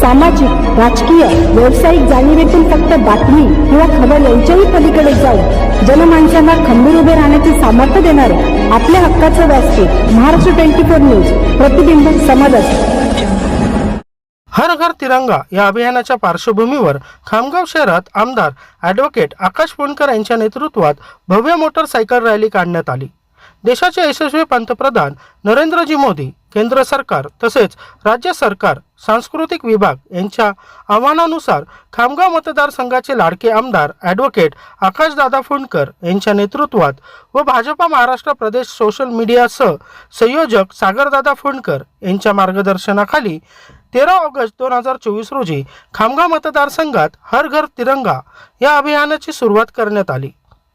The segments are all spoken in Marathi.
सामाजिक राजकीय व्यावसायिक जाणीवेतून फक्त बातमी किंवा खबर यांच्याही पलीकडे जाऊन जनमानसांना खंबीर उभे राहण्याचे सामर्थ्य देणारे आपल्या हक्काचं व्यासपीठ महाराष्ट्र ट्वेंटी फोर न्यूज प्रतिबिंब समाजात हर घर तिरंगा या अभियानाच्या पार्श्वभूमीवर खामगाव शहरात आमदार ॲडव्होकेट आकाश फोनकर यांच्या नेतृत्वात भव्य मोटरसायकल रॅली काढण्यात आली. देशाचे यशस्वी पंतप्रधान नरेंद्रजी मोदी केंद्र सरकार तसेच राज्य सरकार सांस्कृतिक विभाग यांच्या आव्हानानुसार खामगाव मतदारसंघाचे लाडके आमदार ॲडव्होकेट आकाशदादा फुंडकर यांच्या नेतृत्वात व भाजपा महाराष्ट्र प्रदेश सोशल मीडियासह संयोजक सागरदादा फुंडकर यांच्या मार्गदर्शनाखाली तेरा ऑगस्ट दोन हजार चोवीस रोजी खामगाव मतदारसंघात हर घर तिरंगा या अभियानाची सुरुवात करण्यात आली.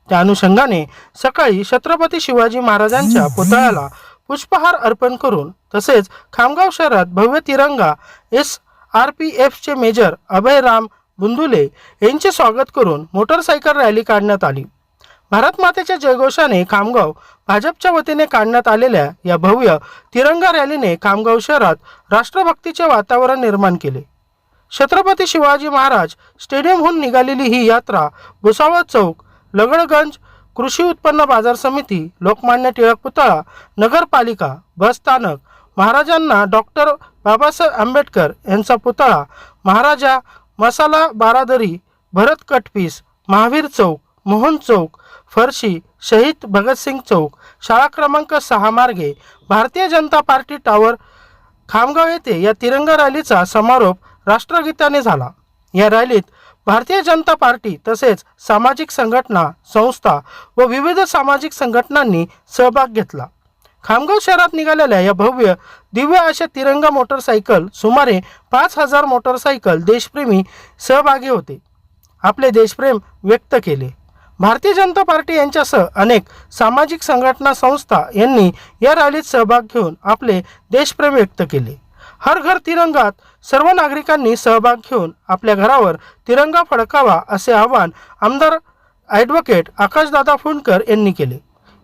त्या अनुषंगाने सकाळी छत्रपती शिवाजी महाराजांच्या पुतळ्याला पुष्पहार अर्पण करून तसेच खामगाव शहरात भव्य तिरंगा एस आर पी एफचे मेजर अभय राम बुंदुले यांचे स्वागत करून मोटरसायकल रॅली काढण्यात आली. भारत मातेच्या जयघोषाने खामगाव भाजपच्या वतीने काढण्यात आलेल्या या भव्य तिरंगा रॅलीने खामगाव शहरात राष्ट्रभक्तीचे वातावरण निर्माण केले. छत्रपती शिवाजी महाराज स्टेडियमहून निघालेली ही यात्रा भुसावळ चौक लगडगंज कृषी उत्पन्न बाजार समिती लोकमान्य टिळक पुतळा नगरपालिका बस स्थानक महाराजांना डॉक्टर बाबासाहेब आंबेडकर यांचा पुतळा महाराजा मसाला बारादरी भरत कटपीस महावीर चौक मोहन चौक फरशी शहीद भगतसिंग चौक शाळा क्रमांक सहा मार्गे भारतीय जनता पार्टी टॉवर खामगाव येथे या तिरंगा रॅलीचा समारोप राष्ट्रगीताने झाला. या रॅलीत भारतीय जनता पार्टी तसेच सामाजिक संघटना संस्था व विविध सामाजिक संघटनांनी सहभाग घेतला. खामगाव शहरात निघालेल्या या भव्य दिव्य अशा तिरंगा मोटरसायकल सुमारे पाच हजार मोटरसायकल देशप्रेमी सहभागी होते. आपले देशप्रेम व्यक्त केले. भारतीय जनता पार्टी यांच्यासह अनेक सामाजिक संघटना संस्था यांनी या रॅलीत सहभाग घेऊन आपले देशप्रेम व्यक्त केले. हर घर तिरंगात सर्व नागरिकांनी सहभाग घेऊन आपल्या घरावर तिरंगा फडकावा असे आवाहन आमदार ॲडव्होकेट आकाशदादा फुंडकर यांनी केले.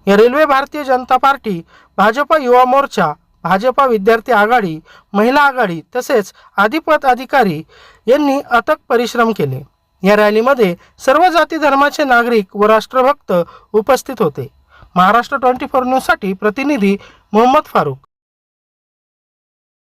या रेल्वे भारतीय जनता पार्टी भाजपा युवा मोर्चा भाजपा विद्यार्थी आघाडी महिला आघाडी तसेच आधिपत अधिकारी यांनी अथक परिश्रम केले. या रॅलीमध्ये सर्व जाती धर्माचे नागरिक व राष्ट्रभक्त उपस्थित होते. महाराष्ट्र ट्वेंटी फोर न्यूजसाठी प्रतिनिधी मोहम्मद फारूक